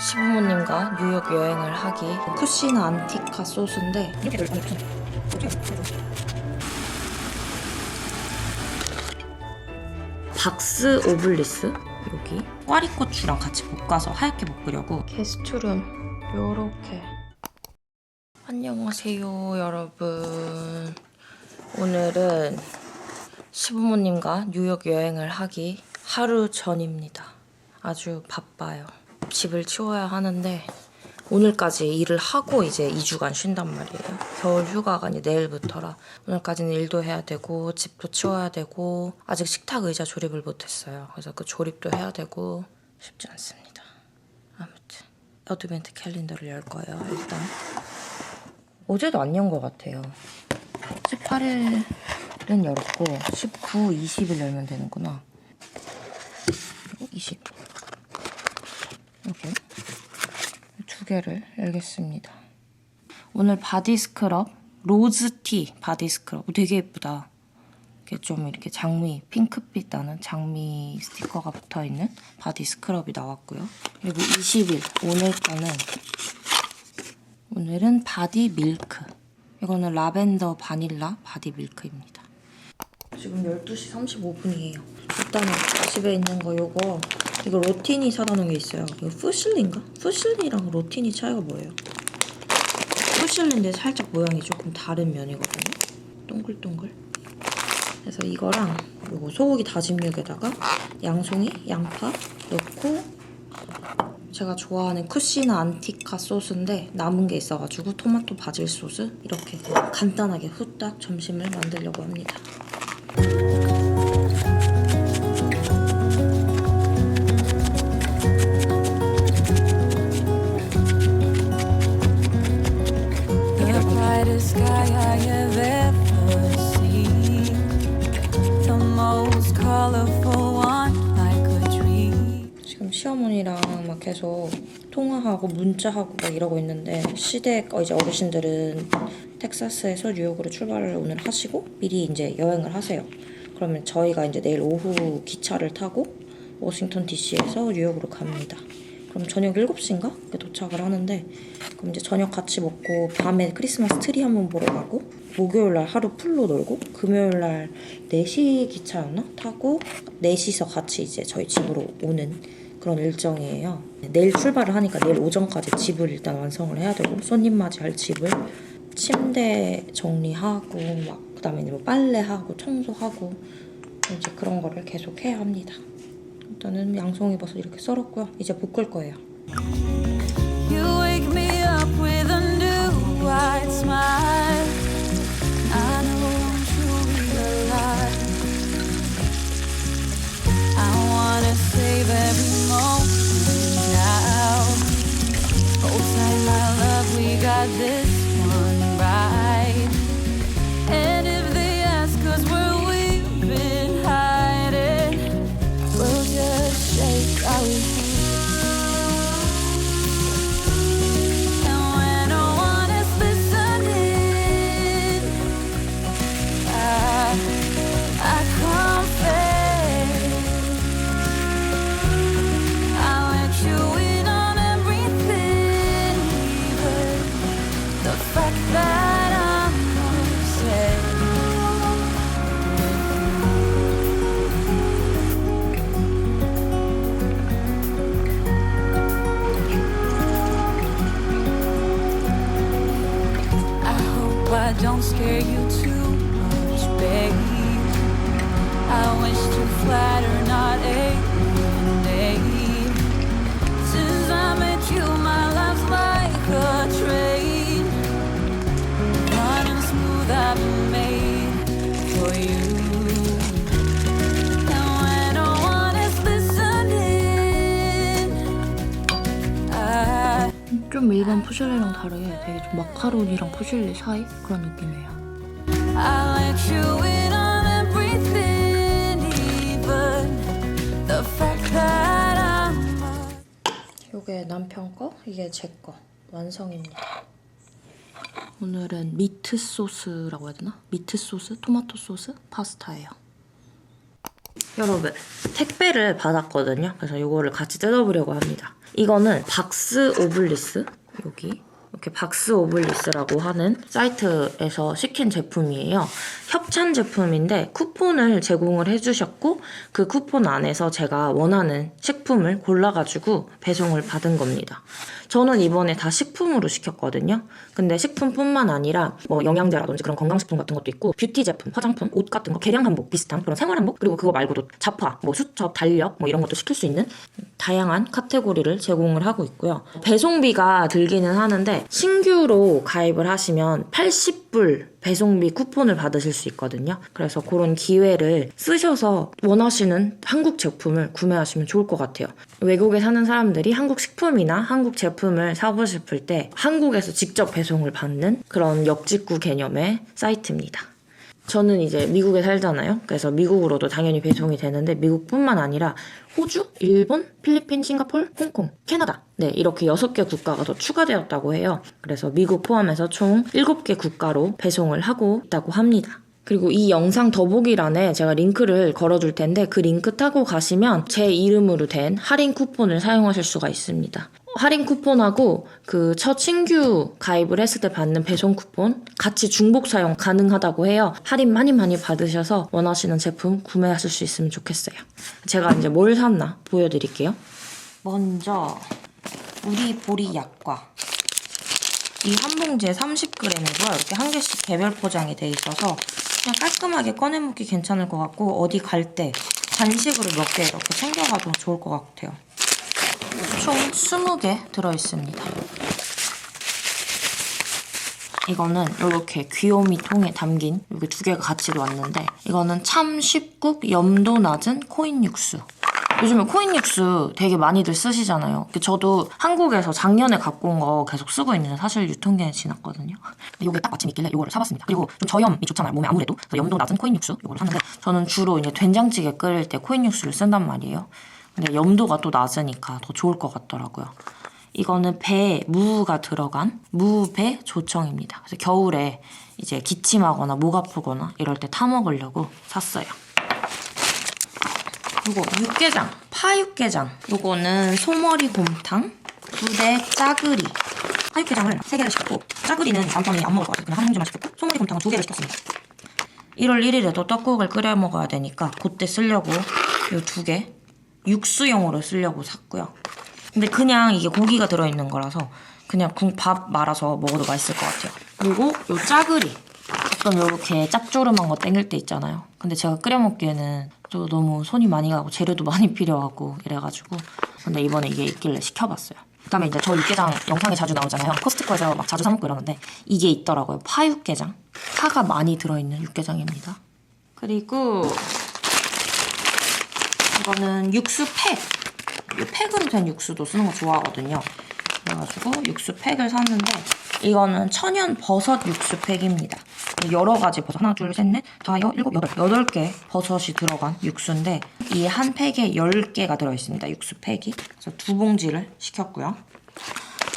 시부모님과 뉴욕 여행을 하기 쿠시나 안티카 소스인데 박스 오블리스? 여기? 꽈리고추랑 같이 볶아서 하얗게 볶으려고. 게스트룸 요렇게. 안녕하세요 여러분. 오늘은 시부모님과 뉴욕 여행을 하기 하루 전입니다. 아주 바빠요 집을 치워야 하는데 오늘까지 일을 하고 이제 2주간 쉰단 말이에요. 겨울 휴가가 이제 내일부터라 오늘까지는 일도 해야 되고 집도 치워야 되고 아직 식탁 의자 조립을 못했어요. 그래서 그 조립도 해야 되고 쉽지 않습니다. 아무튼 어드벤트 캘린더를 열 거예요. 일단 어제도 안 연 것 같아요. 18일은 열었고 19, 20일 열면 되는구나. 그리고 20 이렇게 두 개를 열겠습니다. 오늘 바디 스크럽 로즈티 바디 스크럽 되게 예쁘다. 이렇게 좀 이렇게 장미 핑크빛 나는 장미 스티커가 붙어 있는 바디 스크럽이 나왔고요. 그리고 20일 오늘 거는 오늘은 바디 밀크. 이거는 라벤더 바닐라 바디 밀크입니다. 지금 12시 35분이에요. 일단은 집에 있는 거 요거 이거 로티니 사다 놓은 게 있어요. 이거 푸실리인가? 푸실리랑 로티니 차이가 뭐예요? 푸실리인데 살짝 모양이 조금 다른 면이거든요. 동글동글. 그래서 이거랑 요거 소고기 다진 육에다가 양송이, 양파 넣고 제가 좋아하는 쿠시나 안티카 소스인데 남은 게 있어가지고 토마토 바질 소스 이렇게 간단하게 후딱 점심을 만들려고 합니다. 지금 시어머니랑 막 계속 통화하고 문자하고 막 이러고 있는데 시댁 어, 이제 어르신들은 텍사스에서 뉴욕으로 출발을 오늘 하시고 미리 이제 여행을 하세요. 그러면 저희가 이제 내일 오후 기차를 타고 워싱턴 DC에서 뉴욕으로 갑니다. 그럼 저녁 7시인가? 도착을 하는데 그럼 이제 저녁 같이 먹고 밤에 크리스마스 트리 한번 보러 가고 목요일 날 하루 풀로 놀고 금요일 날 4시 기차였나? 타고 4시서 같이 이제 저희 집으로 오는 그런 일정이에요. 내일 출발을 하니까 내일 오전까지 집을 일단 완성을 해야 되고 손님 맞이할 집을 침대 정리하고 막 그다음에 뭐 빨래하고 청소하고 이제 그런 거를 계속 해야 합니다. 일단은 양송이 버섯 이렇게 썰었고요. 이제 볶을 거예요. out. 푸실리랑 다르게 되게 좀 마카로니랑 푸실리 사이 그런 느낌이에요. 요게 남편 거, 이게 제 거. 완성입니다. 오늘은 미트 소스라고 해야 되나? 미트 소스? 토마토 소스? 파스타예요. 여러분 택배를 받았거든요. 그래서 이거를 같이 뜯어보려고 합니다. 이거는 박스 오블리스 여기 이렇게 박스 오블리스라고 하는 사이트에서 시킨 제품이에요. 협찬 제품인데 쿠폰을 제공을 해주셨고 그 쿠폰 안에서 제가 원하는 식품을 골라가지고 배송을 받은 겁니다. 저는 이번에 다 식품으로 시켰거든요. 근데 식품뿐만 아니라 뭐 영양제라든지 그런 건강식품 같은 것도 있고 뷰티 제품, 화장품, 옷 같은 거, 개량 한복 비슷한 그런 생활 한복 그리고 그거 말고도 잡화, 뭐 수첩, 달력 뭐 이런 것도 시킬 수 있는 다양한 카테고리를 제공을 하고 있고요. 배송비가 들기는 하는데 신규로 가입을 하시면 80불 배송비 쿠폰을 받으실 수 있거든요. 그래서 그런 기회를 쓰셔서 원하시는 한국 제품을 구매하시면 좋을 것 같아요. 외국에 사는 사람들이 한국 식품이나 한국 제품을 사고 싶을 때 한국에서 직접 배송을 받는 그런 역직구 개념의 사이트입니다. 저는 이제 미국에 살잖아요. 그래서 미국으로도 당연히 배송이 되는데 미국뿐만 아니라 호주, 일본, 필리핀, 싱가폴, 홍콩, 캐나다. 네, 이렇게 6개 국가가 더 추가되었다고 해요. 그래서 미국 포함해서 총 7개 국가로 배송을 하고 있다고 합니다. 그리고 이 영상 더보기란에 제가 링크를 걸어줄 텐데 그 링크 타고 가시면 제 이름으로 된 할인 쿠폰을 사용하실 수가 있습니다. 할인 쿠폰하고 그 첫 신규 가입을 했을 때 받는 배송 쿠폰 같이 중복 사용 가능하다고 해요. 할인 많이 많이 받으셔서 원하시는 제품 구매하실 수 있으면 좋겠어요. 제가 이제 뭘 샀나 보여드릴게요. 먼저 우리 보리 약과 이 한 봉지에 30g이고요. 이렇게 한 개씩 개별 포장이 돼 있어서 그냥 깔끔하게 꺼내 먹기 괜찮을 것 같고 어디 갈 때 간식으로 몇 개 이렇게 챙겨가도 좋을 것 같아요. 총 20개 들어있습니다. 이거는 이렇게 귀요미 통에 담긴 여기 두 개가 같이 왔는데 이거는 참 쉽국 염도 낮은 코인 육수. 요즘에 코인 육수 되게 많이들 쓰시잖아요. 저도 한국에서 작년에 갖고 온 거 계속 쓰고 있는데 사실 유통기한이 지났거든요. 이게 딱 마침 있길래 이거를 사봤습니다. 그리고 좀 저염이 좋잖아요. 몸에 아무래도. 염도 낮은 코인 육수 이거를 샀는데 저는 주로 이제 된장찌개 끓일 때 코인 육수를 쓴단 말이에요. 근데 염도가 또 낮으니까 더 좋을 것 같더라고요. 이거는 배 무가 들어간 무배 조청입니다. 그래서 겨울에 이제 기침하거나 목 아프거나 이럴 때 타 먹으려고 샀어요. 그리고 육개장, 파 육개장. 요거는 소머리 곰탕, 부대 짜글이. 파 육개장을 3개를 시켰고 짜글이는 남편이 안 먹을 것 같아요. 그냥 한 봉지만 시켰고 소머리 곰탕은 2개를 시켰습니다. 1월 1일에도 떡국을 끓여 먹어야 되니까 그때 쓰려고 요두개 육수용으로 쓰려고 샀고요. 근데 그냥 이게 고기가 들어있는 거라서 그냥 국- 밥 말아서 먹어도 맛있을 것 같아요. 그리고 요 짜글이 가끔 요렇게 짭조름한 거 땡길 때 있잖아요. 근데 제가 끓여 먹기에는 또 너무 손이 많이 가고 재료도 많이 필요하고 이래가지고 근데 이번에 이게 있길래 시켜봤어요. 그다음에 이제 저 육개장 영상에 자주 나오잖아요. 코스트코에서 막 자주 사 먹고 이러는데 이게 있더라고요. 파 육개장. 파가 많이 들어있는 육개장입니다. 그리고 이거는 육수 팩. 이 팩으로 된 육수도 쓰는 거 좋아하거든요. 그래가지고 육수 팩을 샀는데 이거는 천연 버섯 육수 팩입니다. 여러 가지 버섯 하나 둘 셋 넷 다여 일곱 여덟 여덟 개 버섯이 들어간 육수인데 이 한 팩에 열 개가 들어 있습니다. 육수 팩이 그래서 두 봉지를 시켰고요.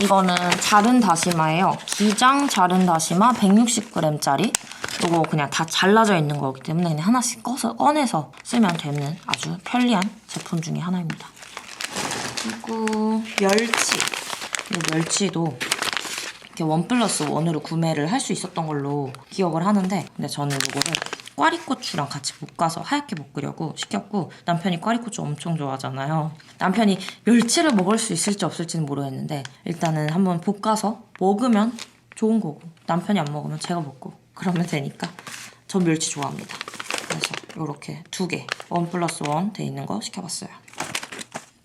이거는 자른 다시마예요. 기장 자른 다시마 160g짜리. 이거 그냥 다 잘라져 있는 거기 때문에 그냥 하나씩 꺼서 꺼내서 쓰면 되는 아주 편리한 제품 중에 하나입니다. 그리고 멸치. 이 멸치도 이렇게 원 플러스 원으로 구매를 할 수 있었던 걸로 기억을 하는데 근데 저는 이거를 꽈리고추랑 같이 볶아서 하얗게 볶으려고 시켰고 남편이 꽈리고추 엄청 좋아하잖아요. 남편이 멸치를 먹을 수 있을지 없을지는 모르겠는데 일단은 한번 볶아서 먹으면 좋은 거고 남편이 안 먹으면 제가 먹고 그러면 되니까 저 멸치 좋아합니다. 그래서 이렇게 두 개 원 플러스 원 돼 있는 거 시켜봤어요.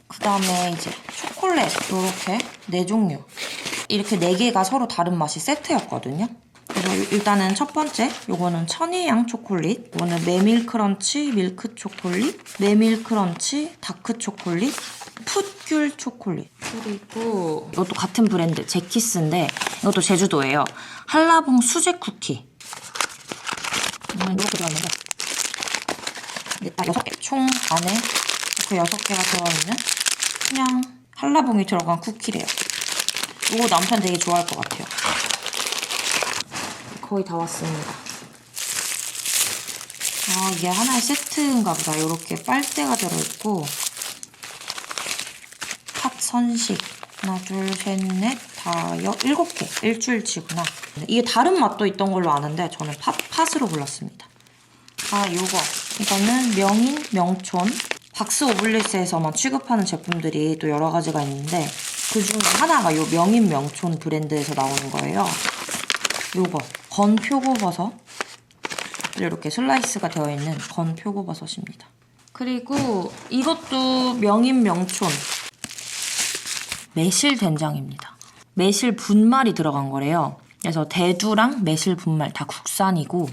그 다음에 이제 초콜릿 이렇게 네 종류 이렇게 네 개가 서로 다른 맛이 세트였거든요. 그래서 일단은 첫 번째 요거는 천혜향 초콜릿 이거는 메밀 크런치 밀크 초콜릿 메밀 크런치 다크 초콜릿 풋귤 초콜릿 그리고 이것도 같은 브랜드 제키스인데 이것도 제주도예요 한라봉 수제 쿠키 이건 이렇게 들어있는데 근데 딱 여섯 개총 안에 그 여섯 개가 들어있는 그냥 한라봉이 들어간 쿠키래요. 이거 남편 되게 좋아할 것 같아요. 거의 다 왔습니다. 아, 이게 하나의 세트인가 보다. 이렇게 빨대가 들어있고, 팥 선식. 하나, 둘, 셋, 넷, 다, 여, 일곱 개. 일주일치구나. 이게 다른 맛도 있던 걸로 아는데, 저는 팥, 팥으로 골랐습니다. 아, 요거. 이거는 명인, 명촌. 박스 오블리스에서만 취급하는 제품들이 또 여러 가지가 있는데, 그 중에 하나가 요 명인, 명촌 브랜드에서 나오는 거예요. 요거. 건 표고버섯. 이렇게 슬라이스가 되어 있는 건 표고버섯입니다. 그리고 이것도 명인 명촌 매실 된장입니다. 매실 분말이 들어간 거래요. 그래서 대두랑 매실 분말 다 국산이고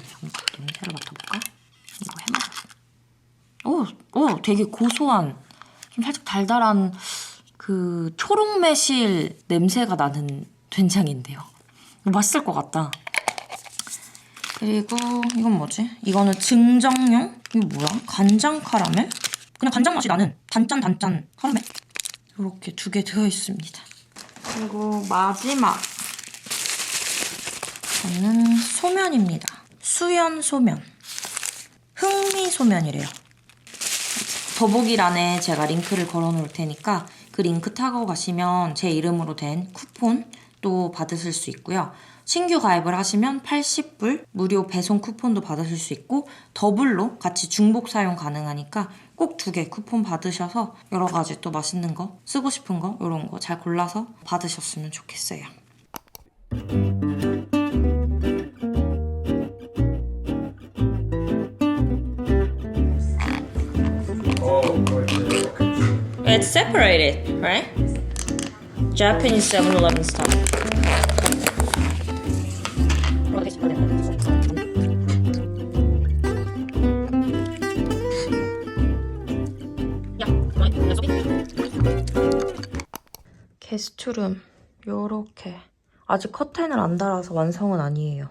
냄새를 맡아볼까? 이거 해먹어. 오, 오, 되게 고소한 좀 살짝 달달한 그 초록 매실 냄새가 나는 된장인데요. 맛있을 것 같다. 그리고 이건 뭐지? 이거는 증정용? 이거 뭐야? 간장 카라멜? 그냥 간장 맛이 나는 단짠 단짠 카라멜 이렇게 두 개 되어 있습니다. 그리고 마지막 저는 소면입니다. 수연 소면 흥미 소면이래요. 더보기란에 제가 링크를 걸어 놓을 테니까 그 링크 타고 가시면 제 이름으로 된 쿠폰 또 받으실 수 있고요. 신규 가입을 하시면 80불 무료 배송 쿠폰도 받으실 수 있고 더블로 같이 중복 사용 가능하니까 꼭 두 개 쿠폰 받으셔서 여러 가지 또 맛있는 거 쓰고 싶은 거 이런 거 잘 골라서 받으셨으면 좋겠어요. It's separated, right? Japanese 7-Eleven style. 게스트룸 요렇게 아직 커튼을 안 달아서 완성은 아니에요.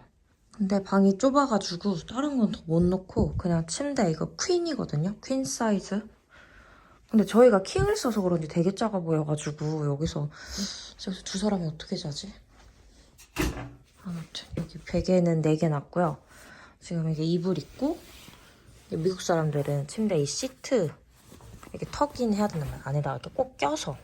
근데 방이 좁아가지고 다른 건 더 못 넣고 그냥 침대 이거 퀸이거든요. 퀸 사이즈. 근데 저희가 킹을 써서 그런지 되게 작아 보여가지고 여기서 여기서 두 사람이 어떻게 자지? 아무튼 여기 베개는 4개 놨고요. 지금 이게 이불 있고 미국 사람들은 침대 이 시트 이렇게 턱인 해야 된단 말이에요. 안에다가 이렇게 꼭 껴서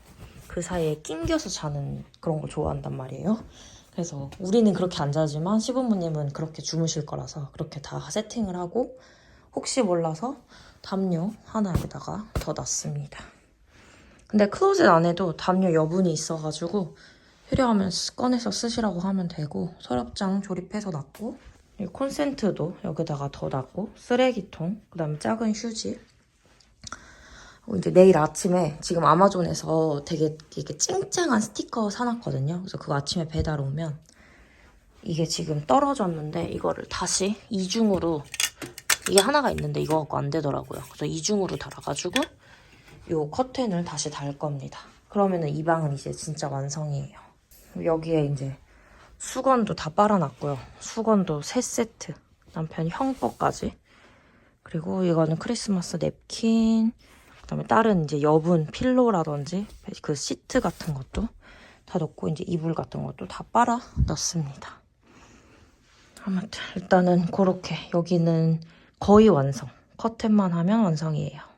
그 사이에 낑겨서 자는 그런 걸 좋아한단 말이에요. 그래서 우리는 그렇게 안 자지만 시부모님은 그렇게 주무실 거라서 그렇게 다 세팅을 하고 혹시 몰라서 담요 하나 여기다가 더 놨습니다. 근데 클로젯 안에도 담요 여분이 있어가지고 필요하면 쓰- 꺼내서 쓰시라고 하면 되고 서랍장 조립해서 놨고 이 콘센트도 여기다가 더 놨고 쓰레기통 그다음에 작은 휴지 그리고 이제 내일 아침에 지금 아마존에서 되게 이게 쨍쨍한 스티커 사놨거든요. 그래서 그거 아침에 배달 오면 이게 지금 떨어졌는데 이거를 다시 이중으로 이게 하나가 있는데 이거 갖고 안 되더라고요. 그래서 이중으로 달아가지고 요 커튼을 다시 달 겁니다. 그러면은 이 방은 이제 진짜 완성이에요. 여기에 이제 수건도 다 빨아놨고요. 수건도 세 세트. 남편 형 거까지. 그리고 이거는 크리스마스 냅킨. 그 다음에 다른 이제 여분 필로라든지 그 시트 같은 것도 다 넣고 이제 이불 같은 것도 다 빨아 놨습니다. 아무튼 일단은 그렇게 여기는 거의 완성. 커튼만 하면 완성이에요.